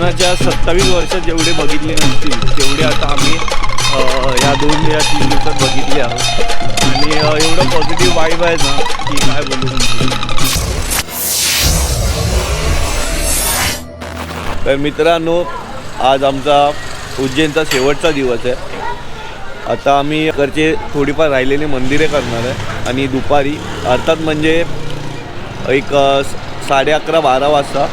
जीवनाच्या सत्तावीस वर्षात जेवढे बघितले नसतील तेवढे आता आम्ही या दोन या तीन दिवसात बघितले आहोत. आणि एवढं पॉझिटिव्ह वाईब आहे ना की काय बोलू तर मित्रांनो आज आमचा उज्जैनचा शेवटचा दिवस आहे. आता आम्ही इकडचे थोडीफार राहिलेली मंदिरे करणार आहे. आणि दुपारी अर्थात म्हणजे एक साडे अकरा बारा वाजता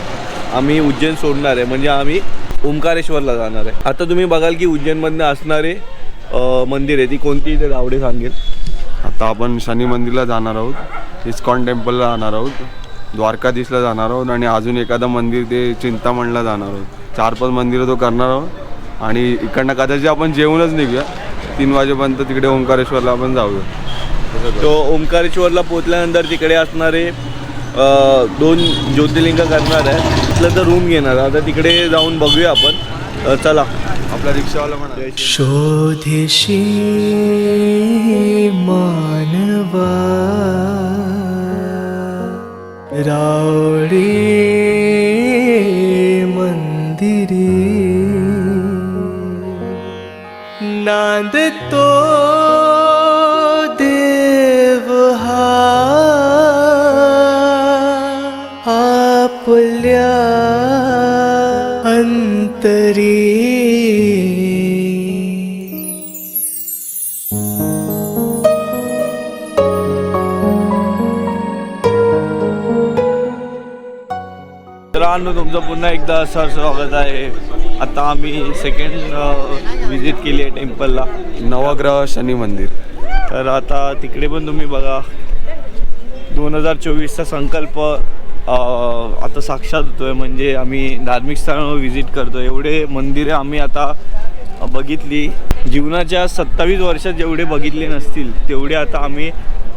आम्ही उज्जैन सोडणार आहे. म्हणजे आम्ही ओंकारेश्वरला जाणार आहे. आता तुम्ही बघाल की उज्जैनमधनं असणारे मंदिर आहे. ती कोणती ते दावडे सांगेल. आता आपण शनी मंदिरला जाणार आहोत. इस्कॉन टेम्पलला जाणार आहोत. द्वारकाधीशला जाणार आहोत आणि अजून एखादं मंदिर ते चिंतामणला जाणार आहोत. चार पाच मंदिरं तो करणार आहोत. आणि इकडनं कदाचित आपण जेवूनच निघूया. तीन वाजेपर्यंत तिकडे ओंकारेश्वरला आपण जाऊया. तो ओंकारेश्वरला पोचल्यानंतर तिकडे असणारे दोन ज्योतिर्लिंग करणार आहे. तिथलं तर रूम घेणार. आता तिकडे जाऊन बघूया आपण. चला. आपला रिक्षावाला म्हणा. शोधेशी मानवा. रावडे मंदिरी. नांद तो आपल्या अंतरी। मित्रांनो तुमचं पुन्हा एकदा सर स्वागत आहे. आता आम्ही सेकंड विजिट केली आहे टेम्पलला नवग्रह शनी मंदिर. तर आता तिकडे पण तुम्ही बघा. दोन हजार चोवीसचा संकल्प आता साक्षात होतोय म्हणजे आम्ही धार्मिक स्थळांवर व्हिजिट करतो एवढे मंदिरे आम्ही आता बघितली. जीवनाच्या सत्तावीस वर्षात जेवढे बघितले नसतील तेवढे आता आम्ही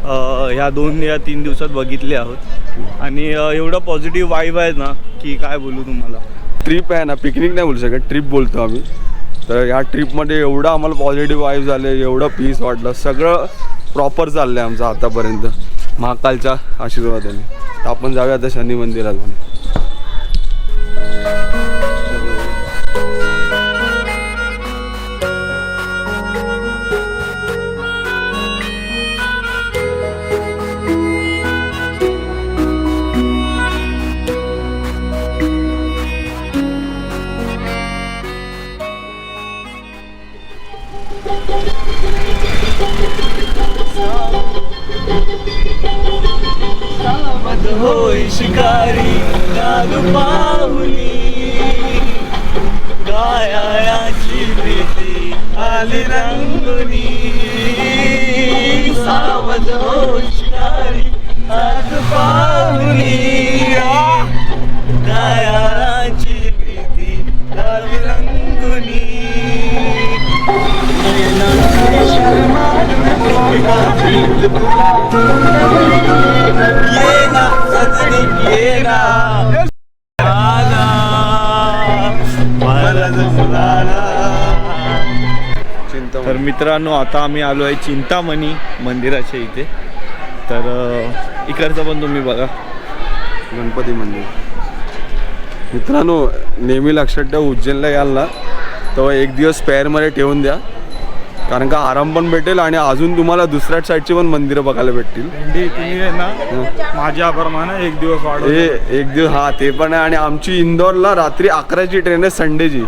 ह्या दोन या तीन दिवसात बघितले आहोत. आणि एवढं पॉझिटिव्ह वाईब आहे ना की काय बोलू तुम्हाला. ट्रिप आहे ना पिकनिक नाही बोलू शकत ट्रिप बोलतो आम्ही. तर या ट्रिपमध्ये एवढं आम्हाला पॉझिटिव्ह वाईब झाले एवढं पीस वाटलं सगळं प्रॉपर चाललं आहे आमचं आतापर्यंत. महाकालच्या आशीर्वादाने. तर आपण जाऊया आता शनी मंदिरात. होय शिकारी नाग पाहुली गायाची भीती आली रंगुनी सावध होय शिकारी नाग पाहुली गायाची भीती आली रंगुनी ये ना तर मित्रांनो आता आम्ही आलो आहे चिंतामणी मंदिराच्या इथे. तर इकडचं पण तुम्ही बघा. गणपती मंदिर. मित्रांनो नेहमी लक्षात ठेवा उज्जैनला याल ना तेव्हा एक दिवस स्पेअरमध्ये ठेवून द्या. कारण का आराम पण भेटेल आणि अजून तुम्हाला दुसऱ्या साईडची पण मंदिरं बघायला भेटतील. भेंडी तुम्ही आहे ना माझ्याप्रमाणे एक दिवस हे एक दिवस हा ते पण आहे. आणि आमची इंदोरला रात्री अकराची ट्रेन आहे संडेची.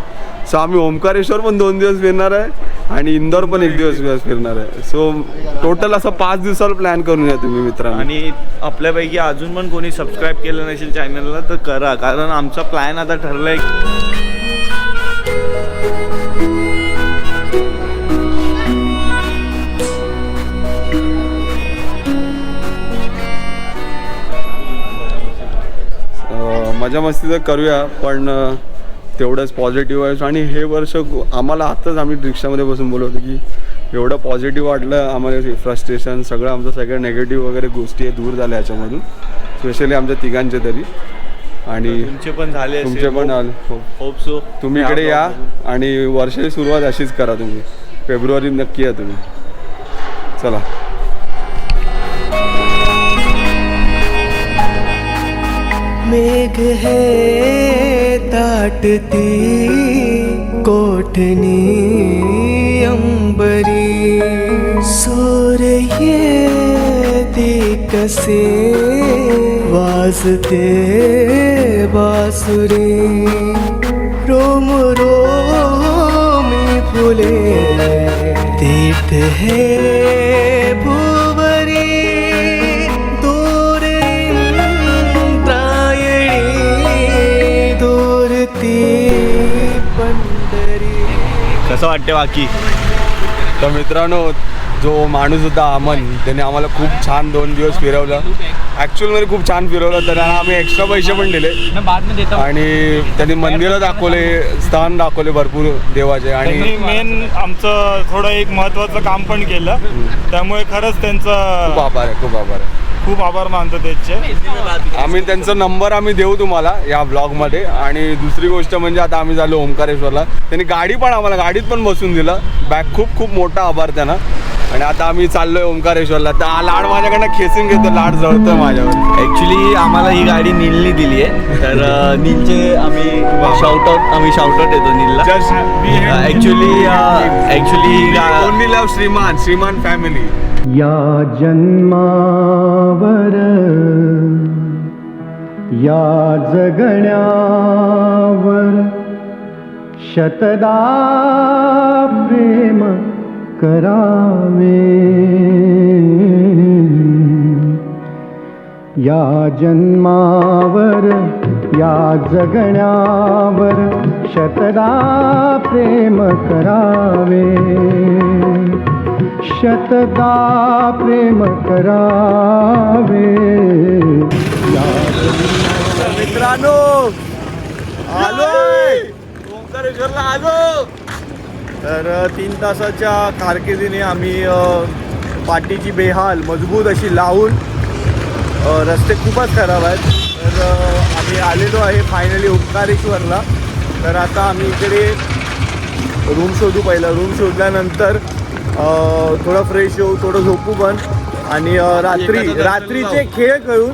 सो आम्ही ओंकारेश्वर पण दोन दिवस फिरणार आहे आणि इंदोर पण एक दिवस दिवस फिरणार आहे. सो टोटल असं पाच दिवसाला प्लॅन करून या तुम्ही मित्रांनो. आणि आपल्यापैकी अजून पण कोणी सबस्क्राईब केलं नसेल चॅनलला तर करा. कारण आमचा प्लॅन आता ठरलाय. अं, मजा मस्ती तर करूया पण तेवढंच पॉझिटिव्ह आहे. आणि हे वर्ष आम्हाला आत्ताच आम्ही रिक्षामध्ये बसून बोलत होतो की एवढं पॉझिटिव्ह वाटलं आम्हाला फ्रस्ट्रेशन सगळं आमचं सगळं नेगेटिव्ह वगैरे गोष्टी आहे दूर झाल्या याच्यामधून. स्पेशली आमच्या तिघांचे तरी. आणि तुमचे पण झाले तुमचे पण आले. होप सो तुम्ही इकडे या आणि वर्षाची सुरुवात अशीच करा तुम्ही. फेब्रुवारी नक्की या तुम्ही. चला. मेघ है कोठनी कोठणी अंबरी। सूर्य ती कसे वाजते बासुरी। रोम रोमी फुले तीर्थ हे। कसं वाटते बाकी. तर मित्रांनो जो माणूस होता अमन त्याने आम्हाला खूप छान दोन दिवस फिरवलं. ॲक्च्युअलमध्ये खूप छान फिरवलं तर त्यांना आम्ही एक्स्ट्रा पैसे पण दिले. आणि त्यांनी मंदिरं दाखवले स्थान दाखवले भरपूर देवाचे. आणि मेन आमचं थोडं एक महत्वाचं काम पण केलं. त्यामुळे खरंच खूप त्यांचं आभार आहे खूप आभार आहे. खूप आभार मानतो त्याचे. आम्ही त्यांचा नंबर आम्ही देऊ तुम्हाला या ब्लॉगमध्ये आणि दुसरी गोष्ट म्हणजे आता आम्ही झालो ओंकारेश्वरला. त्यांनी गाडी पण आम्हाला गाडीत पण बसून दिलं. बॅग खूप खूप मोठा आभार त्यांना. आणि आता आम्ही चाललोय ओंकारेश्वरला. तर हा लाड माझ्याकडनं खेचून घेतो लाड जळतोय माझ्यावर. ॲक्च्युली आम्हाला ही गाडी नीलनी दिली आहे. तर नीलचे आम्ही शाउटआउट आम्ही शाउटआउट देतो नीलला. ही गा ओनली लव श्रीमान श्रीमान फॅमिली या जन्मावर या जगण्यावर शतदा प्रेम करावे। या जन्मावर या जगण्यावर शतदा प्रेम करावे। शतदा प्रेम करावे। मित्रांनो आलोय! ओंकारेश्वरला आलो. तर तीन तासाच्या कारकिर्दीने आम्ही पाठीची बेहाल मजबूत अशी लावून रस्ते खूपच खराब आहेत. तर आम्ही आलेलो आहे फायनली ओंकारेश्वरला. तर आता आम्ही इकडे रूम शोधू पहिला. रूम शोधल्यानंतर थोडं फ्रेश होऊ थोडं झोपू पण. आणि रात्री रात्रीचे खेळ खेळून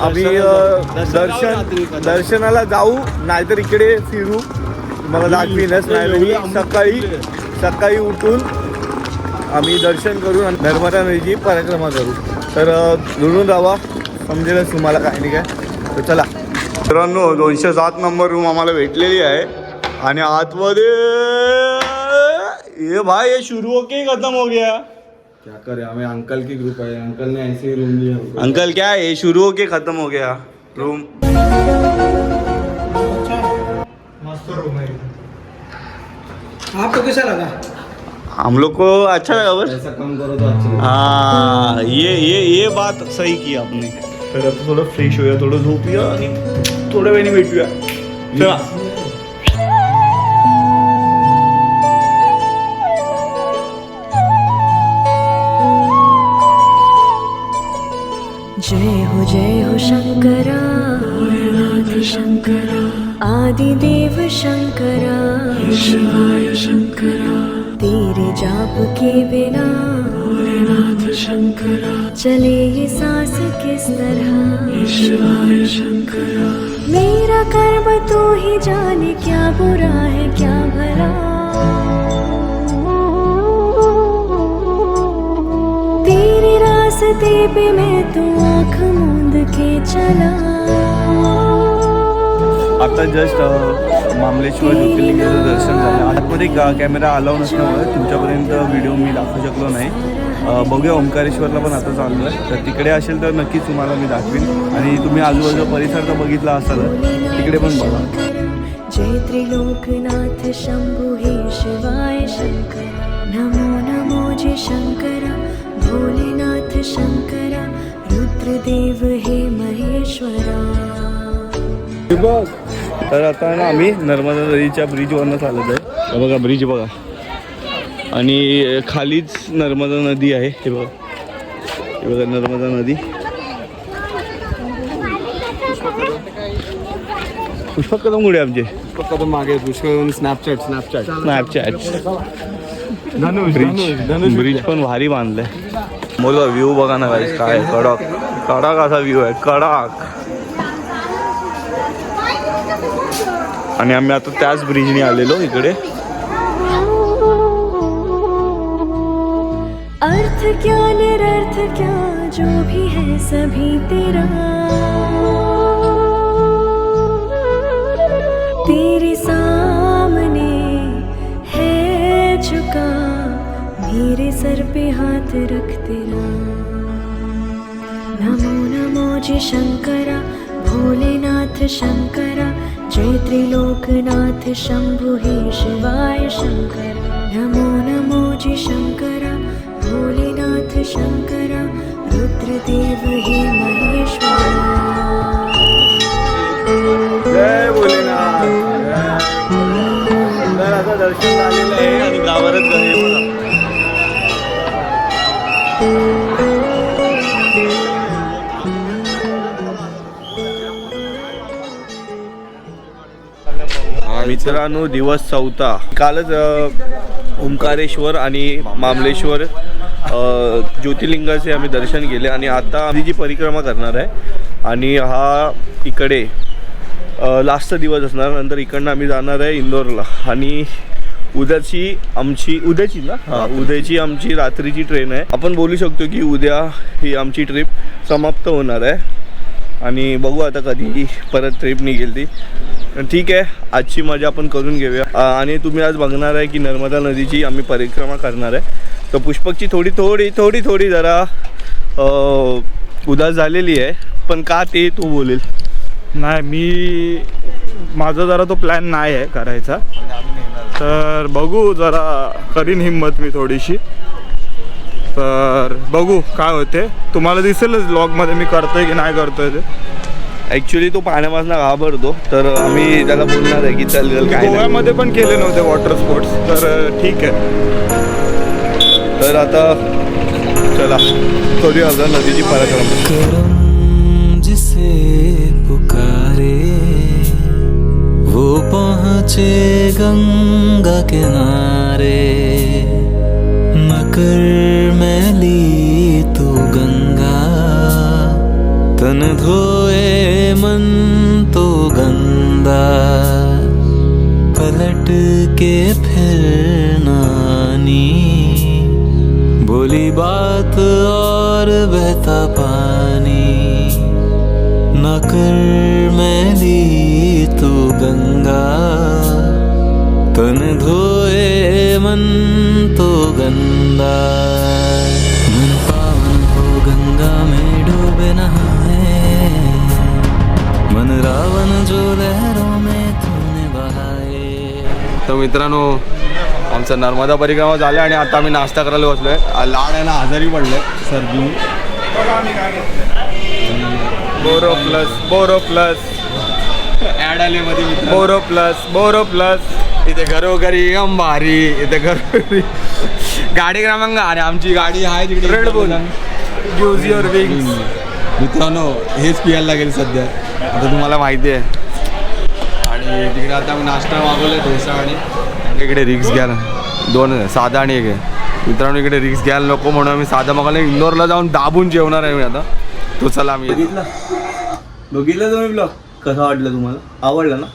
आम्ही दर्शन दर्शनाला जाऊ नाहीतर इकडे फिरू. मला दाखवीनच नाही. सकाळी सकाळी उठून आम्ही दर्शन करून आणि नर्मदा नदीची परिक्रमा करू. तर अ, धुळून राहा. समजेलच तुम्हाला काय नाही काय. तर चला. मित्रांनो दोनशे सात नंबर रूम आम्हाला भेटलेली आहे. आणि आतमध्ये ये भाई ये शुरू हो के खत्म हो गया? क्या करे हमें अंकल की ग्रुप है। अंकल ने ऐसे ही रूम हमको। अंकल क्या है? ये शुरू हो के खत्म हो गया रूम आपको कैसा लगा? हम लोग को अच्छा लगा बस। ऐसा काम करो तो अच्छा हाँ। ये ये ये बात सही की आपने। तर आता थोडं फ्रेश होऊया थोडं झोपूया आणि थोड्या वेळाने भेटूया चला जय हो जय हो शंकरा। शंकरा। आदिदेव शंकरा। शिवाय शंकरा। तेरे जाप के बिना। भोलेनाथ शंकरा। चले ये सांस किस तरह? शिवाय शंकरा। मेरा कर्म तू ही जाने क्या बुरा है क्या भला। तेरे रास्ते पे मैं तू आँख मूंद के चला। आता जस्ट मामलेश्वर ज्योतिर्लिंगाचं दर्शन झालं. आतमध्ये गा कॅमेरा अलाव नसल्यामुळे तुमच्यापर्यंत व्हिडिओ मी दाखवू शकलो नाही. बघूया ओंकारेश्वरला पण आता चाललो आहे तर तिकडे असेल तर नक्कीच तुम्हाला मी दाखवीन. आणि तुम्ही आजूबाजूचा परिसर तर बघितला असाल तिकडे पण बघा. जय त्रिलोकनाथ शंभु हे शिवाय शंकरा. नमो नमो जय शंकरा भोलेनाथ शंकरा रुद्रदेव हे महेश्वरा. तर आता ना आम्ही नर्मदा नदीच्या ब्रिजवरनं चालत आहे. बघा ब्रिज बघा. आणि खालीच नर्मदा नदी आहे. हे बघा. हे बघा नर्मदा नदी. पुष्पक कदम गुडे आमचे? तो मागे पुष्कळ Snapchat Snapchat Snapchat bridge bridge पण भारी बांधलंय. बोला व्ह्यू बघा ना काय कडक. कडक असा व्ह्यू आहे. कडक. आणि आम्ही आता त्याच ब्रिजने आलेलो इकडे. अर्थ क्या निरर्थ क्या जो भी है सभी तेरा। तेरे सामने है झुका मेरे सर पे हाथ रख तेरा। नमो नमो जी शंकरा भोलेनाथ शंकरा त्रिलोकनाथ शंभु हे शिवाय शंकर। नमो नमो जी शंकरा भोलेनाथ शंकरा रुद्रदेव हे महेश्वरा। जय भोलेनाथ। सुंदर असं दर्शन झालेलं आहे. आणि मित्रांनो दिवस चौथा. कालच ओंकारेश्वर आणि मामलेश्वर ज्योतिर्लिंगाचे आम्ही दर्शन केले आणि आता आम्ही जी परिक्रमा करणार आहे आणि हा इकडे लास्ट दिवस असणार नंतर इकडनं आम्ही जाणार आहे इंदोरला. आणि उद्याची आमची उद्याची ना? हा उद्याची आमची रात्रीची ट्रेन आहे. आपण बोलू शकतो की उद्या ही आमची ट्रिप समाप्त होणार आहे. आणि बघू आता कधी परत ट्रिप निघेल ती. ठीक आहे आजची मजा आपण करून घेऊया. आणि तुम्ही आज बघणार आहे की नर्मदा नदीची आम्ही परिक्रमा करणार आहे. तर पुष्पकची थोडी थोडी थोडी थोडी जरा उदास झालेली आहे. पण का ते तू बोलेल. नाही मी माझा जरा तो प्लॅन नाही आहे करायचा. तर बघू जरा करीन हिंमत मी थोडीशी. तर बघू काय होते. तुम्हाला दिसेलच ब्लॉगमध्ये मी करतोय की नाही करतोय ते. ॲक्च्युली तो पाण्यापासून घाबरतो तर आम्ही त्याला बोलणार आहे की चल चल काय नाही. गोव्यामध्ये पण केले नव्हते वॉटर स्पोर्ट्स तर ठीक आहे. तर आता चला करूया आता नदीची परिक्रमा. करम जिसे पुकारे वो पहुँचे गंगा किनारे. पलट के फिर नानी। बोली बात और बहता पानी। न कर मैली तू गंगा। तन धोए मन तो गंदा। मन पावन हो गंगा में डूबे नहाए मन रावण जो लहरों तर मित्रांनो आमचा नर्मदा परिक्रमा झाल्या आणि आता आम्ही नाश्ता करायला बसलोय. आ, लाड आहे ना आजारी पडले सर्दी. Boroplus Boroplus. ॲड आली मध्ये बोरो प्लस बोरो प्लस. इथे घरोघरी भारी इथे घरोघरी. गाडी क्रमांक आणि आमची गाडी आहे तिकडे. Bull. यूज युअर विंग्स मित्रांनो हेच पियायला लागेल सध्या. आता तुम्हाला माहिती आहे. आणि तिकडे आता नाश्ता मागवलाय डोसा आणि आणि इकडे रिक्स घ्यायला. दोन साधा आणि एक आहे. मित्रांनो इकडे रिक्स घ्यायला नको म्हणून आम्ही साधा मागवला इंदोरला जाऊन दाबून जेवणार आहे मी आता. तो चला आम्ही बघितला? बघितलं तुम्ही ब्लॉग कसा वाटलं तुम्हाला? आवडला ना?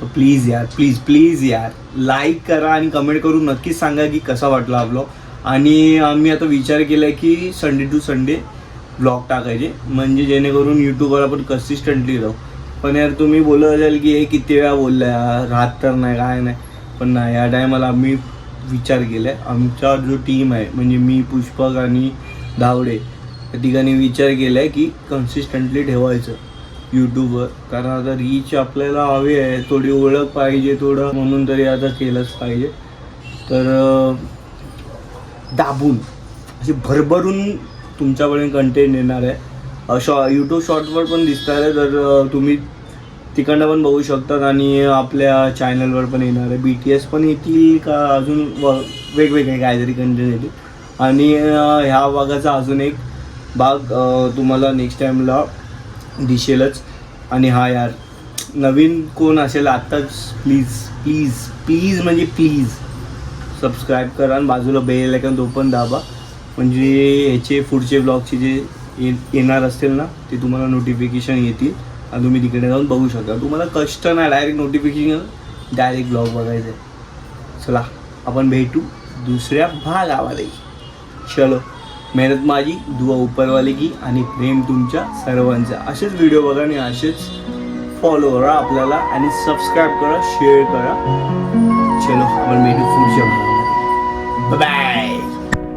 तर प्लीज यार प्लीज प्लीज यार. लाईक करा आणि कमेंट करून नक्कीच सांगा की कसा वाटला हा ब्लॉग आणि आम्ही आता विचार केला आहे की संडे टू संडे ब्लॉग टाकायचे. म्हणजे जेणेकरून यूट्यूबवर आपण कन्सिस्टंटली राहू पण यार तुम्ही बोलत असाल की हे किती वेळा बोललं यार? राहत तर नाही काय नाही. पण नाही या टायमाला आम्ही विचार केला आहे आमचा जो टीम आहे म्हणजे मी पुष्पक आणि धावडे त्या ठिकाणी विचार केला आहे की कन्सिस्टंटली ठेवायचं यूट्यूबवर. कारण आता रीच आपल्याला हवी आहे. थोडी ओळख पाहिजे थोडं म्हणून तरी आता केलंच पाहिजे. तर दाबून असे भरभरून तुमच्याकडे कंटेंट येणार आहे. शॉ यूट्यूब शॉर्ट्सवर पण दिसणार आहे तर तुम्ही तिकडनं पण बघू शकतात आणि आपल्या चॅनलवर पण येणार आहे. बी टी एस पण येतील का अजून व वेगवेगळे काहीतरी कंटेंट येतील. आणि ह्या भागाचा अजून एक भाग तुम्हाला नेक्स्ट टाईमला दिसेलच. आणि हा यार नवीन कोण असेल आत्ताच प्लीज प्लीज प्लीज म्हणजे प्लीज सबस्क्राईब करा आणि बाजूला बेल आयकन तो पण दाबा. म्हणजे ह्याचे पुढचे ब्लॉगचे जे येणार असतील ना ते तुम्हाला नोटिफिकेशन येतील. आणि तुम्ही तिकडे जाऊन बघू शकता. तुम्हाला कष्ट नाही डायरेक्ट नोटिफिकेशन डायरेक्ट ब्लॉग बघायचं आहे. चला आपण भेटू दुसऱ्या भागामध्ये. चलो मेहनत माझी दुवा उपरवाले की आणि प्रेम तुमच्या सर्वांचा. असेच व्हिडिओ बघा आणि असेच फॉलो करा आपल्याला आणि सबस्क्राईब करा शेअर करा. चलो आपण भेटू पुढच्या बाय